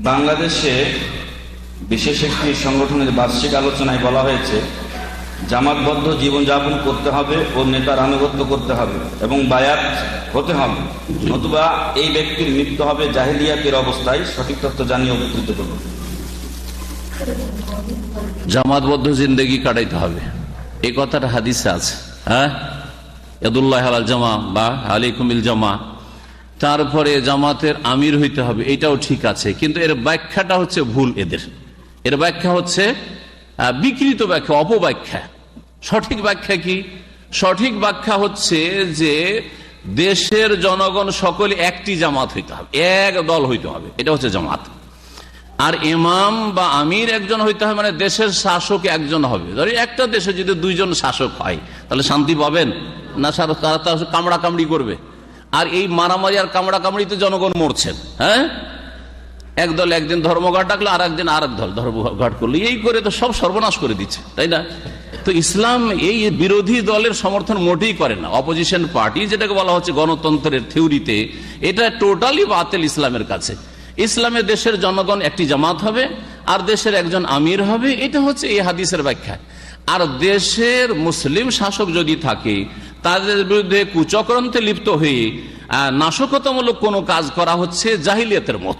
বাংলাদেশে বিশেষ একটি সংগঠনের বার্ষিক আলোচনায় বলা হয়েছে, জামাতবদ্ধ জীবনযাপন করতে হবে ও নেতার আনুগত্য করতে হবে এবং বায়াত হতে হবে। নতুবা এই ব্যক্তির মৃত্যু হবে জাহিলিয়াতের অবস্থায়, সঠিক তথ্য জানিয়ে উপকৃত করবে। জামাতবদ্ধ জিন্দগি কাটাইতে হবে। এই কথাটা হাদিসে আছে। হ্যাঁ? ইয়াদুল্লাহ আল জামা বা আলিকুমিল জামা। তারপরে জামাতের আমির হইতে হবে, এটাও ঠিক আছে, কিন্তু এর ব্যাখ্যাটা হচ্ছে ভুল এদের। এর ব্যাখ্যা হচ্ছে বিকৃত ব্যাখ্যা, অপব্যাখ্যা। সঠিক ব্যাখ্যা কি? সঠিক ব্যাখ্যা হচ্ছে যে দেশের জনগণ সকলে একটি জামাত হইতে হবে, এক দল হইতে হবে, এটা হচ্ছে জামাত। আর ইমাম বা আমির একজন হইতে হবে মানে দেশের শাসক একজন হবে। ধরি একটা দেশে যদি দুইজন শাসক হয়, তাহলে শান্তি পাবেন? না, সারা- তারা কামড়া কামড়ি করবে। আর এই মারামারি আর কামড়া কামড়িতে জনগণ মরছেন হ্যাঁ? একদল একদিন ধর্মঘাট ডাকলো আর একদিন আর এক দল ধর্মঘাট করল। এই করে তো সব সর্বনাশ করে দিচ্ছে, তাই না? তো ইসলাম এই বিরোধী দলের সমর্থন মোটেই করে না। অপোজিশন পার্টি যেটাকে বলা হচ্ছে গণতন্ত্রের থিওরিতে, এটা টোটালি বাতিল ইসলামের কাছে। ইসলামে দেশের জনগণ একটি জামাত হবে, আর দেশের একজন আমির হবে, এটা হচ্ছে এই হাদিসের ব্যাখ্যা। আর দেশের মুসলিম শাসক যদি থাকে তাদের বিরুদ্ধে কুচক্রান্তে লিপ্ত হয়ে নাশকতামূলক কোনো কাজ করা হচ্ছে জাহিলিয়াতের মত।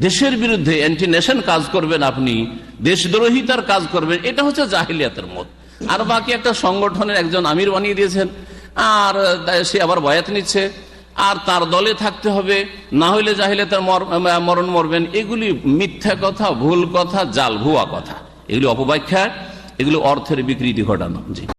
দেশের বিরুদ্ধে অ্যান্টি নেশন কাজ করবেন আপনি, দেশদ্রোহিতার কাজ করবেন, এটা হচ্ছে জাহিলিয়াতের মত। আর বাকি একটা সংগঠনের একজন আমির বানিয়ে দিয়েছেন, আর সে আবার বয়াত নিচ্ছে, আর তার দলে থাকতে হবে, না হইলে জাহিলিয়াতের মর- মরণ মরবেন, এগুলি মিথ্যা কথা, ভুল কথা, জাল ভুয়া কথা। এগুলি অপব্যাখ্যা, এগুলি অর্থের বিকৃতি ঘটানো। জি।